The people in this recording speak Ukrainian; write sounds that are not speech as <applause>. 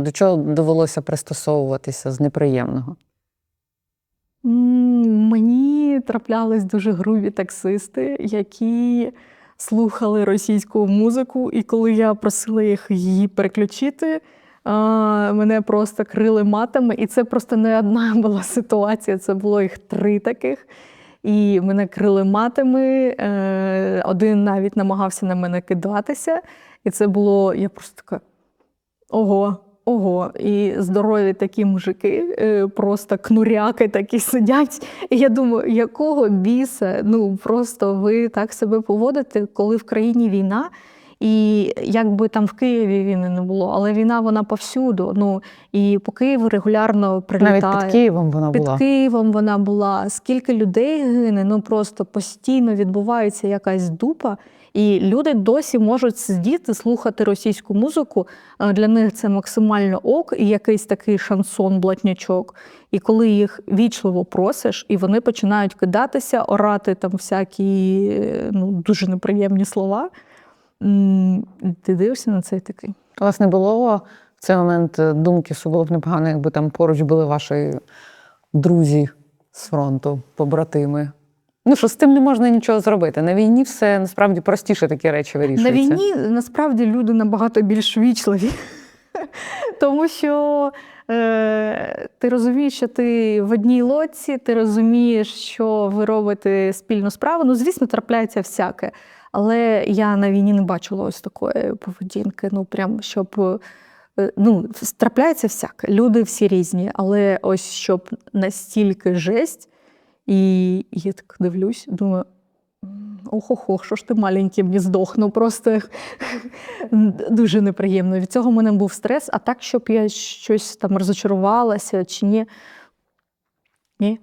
До чого довелося пристосовуватися з неприємного? Мені траплялись дуже грубі таксисти, які слухали російську музику, і коли я просила їх її переключити, мене просто крили матами. І це просто не одна <laughs> була ситуація, це було їх три таких. І мене крили матами. е, Один навіть намагався на мене кидатися. І це було, я просто така. Ого, ого. І здорові такі мужики, е, просто кнуряки такі сидять. І я думаю, якого біса? Ну просто ви так себе поводите, коли в країні війна. І якби там в Києві війни не було, але війна вона повсюду. Ну і по Києву регулярно прилітає. Навіть під Києвом вона Під була. Києвом вона була. Скільки людей гине, ну просто постійно відбувається якась дупа, і люди досі можуть сидіти, слухати російську музику. Для них це максимально ок, і якийсь такий шансон, блатнячок. І коли їх вічливо просиш, і вони починають кидатися, орати там всякі е, ну, дуже неприємні слова. Ти дивишся на це і такий. У вас не було в цей момент е, думки, що було б непогано, якби там поруч були ваші друзі з фронту, побратими. Ну що з тим не можна нічого зробити. На війні все насправді простіше такі речі вирішуються. На війні насправді люди набагато більш вічливі, <laughs> тому що е, ти розумієш, що ти в одній лодці, ти розумієш, що ви робите спільну справу. Ну, звісно, трапляється всяке. Але я на війні не бачила ось такої поведінки. Ну, прям щоб. е, Ну, трапляється всяке. Люди всі різні, але ось щоб настільки жесть, і я так дивлюсь, думаю, Ох-ох-ох, що ж ти маленький, мені здохну. Просто дуже неприємно. Від цього в мене був стрес, а так, щоб я щось там розочарувалася чи ні. Ні.